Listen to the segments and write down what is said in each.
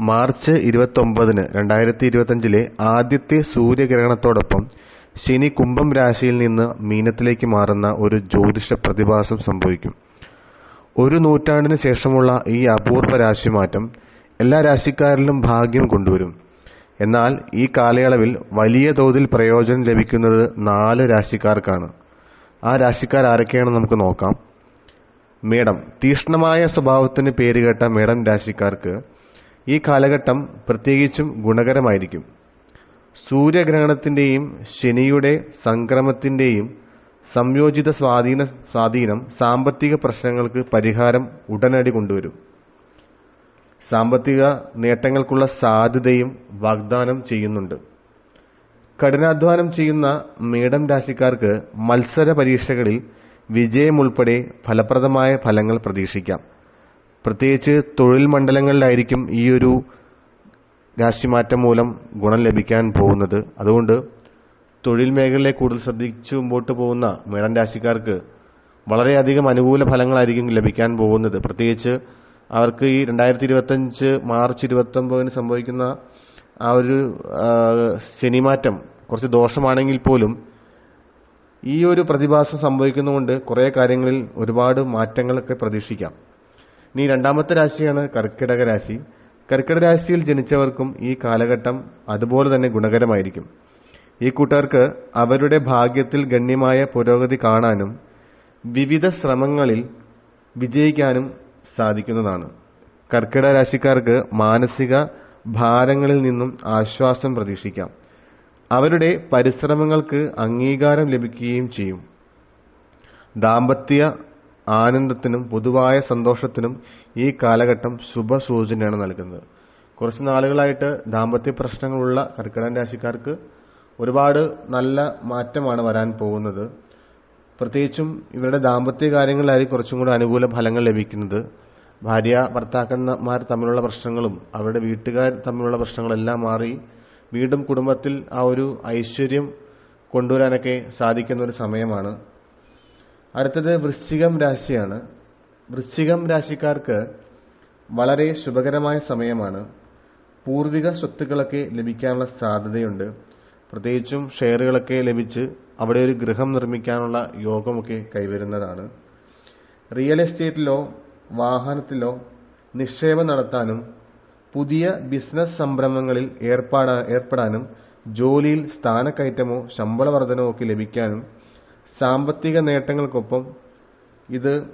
March ഇരുപത്തൊമ്പതിന് രണ്ടായിരത്തി ഇരുപത്തഞ്ചിലെ ആദ്യത്തെ സൂര്യഗ്രഹണത്തോടൊപ്പം ശനി കുംഭം രാശിയിൽ നിന്ന് മീനത്തിലേക്ക് മാറുന്ന ഒരു ജ്യോതിഷ പ്രതിഭാസം സംഭവിക്കും. ഒരു നൂറ്റാണ്ടിന് ശേഷമുള്ള ഈ അപൂർവ രാശിമാറ്റം എല്ലാ രാശിക്കാരിലും ഭാഗ്യം കൊണ്ടുവരും. എന്നാൽ ഈ കാലയളവിൽ വലിയ തോതിൽ പ്രയോജനം ലഭിക്കുന്നത് നാല് രാശിക്കാർക്കാണ്. ആ രാശിക്കാർ ആരൊക്കെയാണെന്ന് നമുക്ക് നോക്കാം. മേടം. തീഷ്ണമായ സ്വഭാവത്തിന് പേരുകേട്ട മേടം രാശിക്കാർക്ക് ഈ കാലഘട്ടം പ്രത്യേകിച്ചും ഗുണകരമായിരിക്കും. സൂര്യഗ്രഹണത്തിന്റെയും ശനിയുടെ സംക്രമത്തിന്റെയും സംയോജിത സ്വാധീന സ്വാധീനം സാമ്പത്തിക പ്രശ്നങ്ങൾക്ക് പരിഹാരം ഉടനടി കൊണ്ടുവരും. സാമ്പത്തിക നേട്ടങ്ങൾക്കുള്ള സാധ്യതയും വാഗ്ദാനം ചെയ്യുന്നുണ്ട്. കഠിനാധ്വാനം ചെയ്യുന്ന മേടം രാശിക്കാർക്ക് മത്സര പരീക്ഷകളിൽ വിജയമുൾപ്പെടെ ഫലപ്രദമായ ഫലങ്ങൾ പ്രതീക്ഷിക്കാം. പ്രത്യേകിച്ച് തൊഴിൽ മണ്ഡലങ്ങളിലായിരിക്കും ഈ ഒരു രാശിമാറ്റം മൂലം ഗുണം ലഭിക്കാൻ പോകുന്നത്. അതുകൊണ്ട് തൊഴിൽ മേഖലയെ കൂടുതൽ ശ്രദ്ധിച്ചു മുമ്പോട്ട് പോകുന്ന മേടം രാശിക്കാർക്ക് വളരെയധികം അനുകൂല ഫലങ്ങളായിരിക്കും ലഭിക്കാൻ പോകുന്നത്. പ്രത്യേകിച്ച് അവർക്ക് ഈ രണ്ടായിരത്തി ഇരുപത്തഞ്ച് മാർച്ച് ഇരുപത്തൊമ്പതിന് സംഭവിക്കുന്ന ആ ഒരു ശനിമാറ്റം കുറച്ച് ദോഷമാണെങ്കിൽ പോലും ഈ ഒരു പ്രതിഭാസം സംഭവിക്കുന്നതുകൊണ്ട് കുറേ കാര്യങ്ങളിൽ ഒരുപാട് മാറ്റങ്ങളൊക്കെ പ്രതീക്ഷിക്കാം. ഇനി രണ്ടാമത്തെ രാശിയാണ് കർക്കിടക രാശി. കർക്കിടക രാശിയിൽ ജനിച്ചവർക്കും ഈ കാലഘട്ടം അതുപോലെ തന്നെ ഗുണകരമായിരിക്കും. ഈ കൂട്ടർക്ക് അവരുടെ ഭാഗ്യത്തിൽ ഗണ്യമായ പുരോഗതി കാണാനും വിവിധ ശ്രമങ്ങളിൽ വിജയിക്കാനും സാധിക്കുന്നതാണ്. കർക്കിടക രാശിക്കാർക്ക് മാനസിക ഭാരങ്ങളിൽ നിന്നും ആശ്വാസം പ്രതീക്ഷിക്കാം. അവരുടെ പരിശ്രമങ്ങൾക്ക് അംഗീകാരം ലഭിക്കുകയും ചെയ്യും. ദാമ്പത്യ ആനന്ദത്തിനും പൊതുവായ സന്തോഷത്തിനും ഈ കാലഘട്ടം ശുഭസൂചനയാണ് നൽകുന്നത്. കുറച്ച് നാളുകളായിട്ട് ദാമ്പത്യ പ്രശ്നങ്ങളുള്ള കർക്കിടക രാശിക്കാർക്ക് ഒരുപാട് നല്ല മാറ്റമാണ് വരാൻ പോകുന്നത്. പ്രത്യേകിച്ചും ഇവരുടെ ദാമ്പത്യ കാര്യങ്ങളിലായിരിക്കും കുറച്ചും കൂടി അനുകൂല ഫലങ്ങൾ ലഭിക്കുന്നത്. ഭാര്യ ഭർത്താക്കന്മാർ തമ്മിലുള്ള പ്രശ്നങ്ങളും അവരുടെ വീട്ടുകാർ തമ്മിലുള്ള പ്രശ്നങ്ങളെല്ലാം മാറി വീണ്ടും കുടുംബത്തിൽ ആ ഒരു ഐശ്വര്യം കൊണ്ടുവരാനൊക്കെ സാധിക്കുന്ന ഒരു സമയമാണ്. അടുത്തത് വൃശ്ചികം രാശിയാണ്. വൃശ്ചികം രാശിക്കാർക്ക് വളരെ ശുഭകരമായ സമയമാണ്. പൂർവിക സ്വത്തുക്കളൊക്കെ ലഭിക്കാനുള്ള സാധ്യതയുണ്ട്. പ്രത്യേകിച്ചും ഷെയറുകളൊക്കെ ലഭിച്ച് അവിടെ ഒരു ഗൃഹം നിർമ്മിക്കാനുള്ള യോഗമൊക്കെ കൈവരുന്നതാണ്. റിയൽ എസ്റ്റേറ്റിലോ വാഹനത്തിലോ നിക്ഷേപം നടത്താനും പുതിയ ബിസിനസ് സംരംഭങ്ങളിൽ ഏർപ്പാടാ ഏർപ്പെടാനും ജോലിയിൽ സ്ഥാനക്കയറ്റമോ ശമ്പള ഒക്കെ ലഭിക്കാനും സാമ്പത്തിക നേട്ടങ്ങൾക്കൊപ്പം ഇത്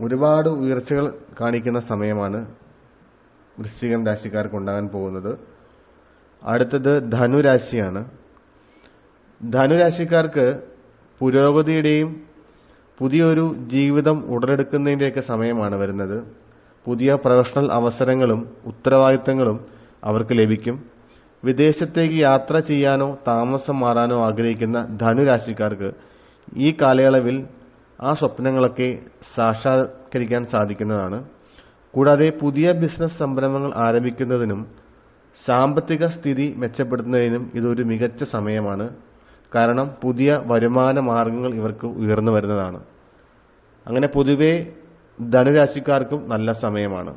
ഒരുപാട് ഉയർച്ചകൾ കാണിക്കുന്ന സമയമാണ് വൃശ്ചികം രാശിക്കാർക്ക് ഉണ്ടാകാൻ പോകുന്നത്. അടുത്തത് ധനുരാശിയാണ്. ധനുരാശിക്കാർക്ക് പുരോഗതിയുടെയും പുതിയൊരു ജീവിതം ഉടലെടുക്കുന്നതിന്റെയൊക്കെ സമയമാണ് വരുന്നത്. പുതിയ പ്രൊഫഷണൽ അവസരങ്ങളും ഉത്തരവാദിത്തങ്ങളും അവർക്ക് ലഭിക്കും. വിദേശത്തേക്ക് യാത്ര ചെയ്യാനോ താമസം മാറാനോ ആഗ്രഹിക്കുന്ന ധനുരാശിക്കാർക്ക് ഈ കാലയളവിൽ ആ സ്വപ്നങ്ങളൊക്കെ സാക്ഷാത്കരിക്കാൻ സാധിക്കുന്നതാണ്. കൂടാതെ പുതിയ ബിസിനസ് സംരംഭങ്ങൾ ആരംഭിക്കുന്നതിനും സാമ്പത്തിക സ്ഥിതി മെച്ചപ്പെടുത്തുന്നതിനും ഇതൊരു മികച്ച സമയമാണ്. കാരണം പുതിയ വരുമാന മാർഗങ്ങൾ ഇവർക്ക് ഉയർന്നു വരുന്നതാണ്. അങ്ങനെ പൊതുവെ ധനുരാശിക്കാർക്കും നല്ല സമയമാണ്.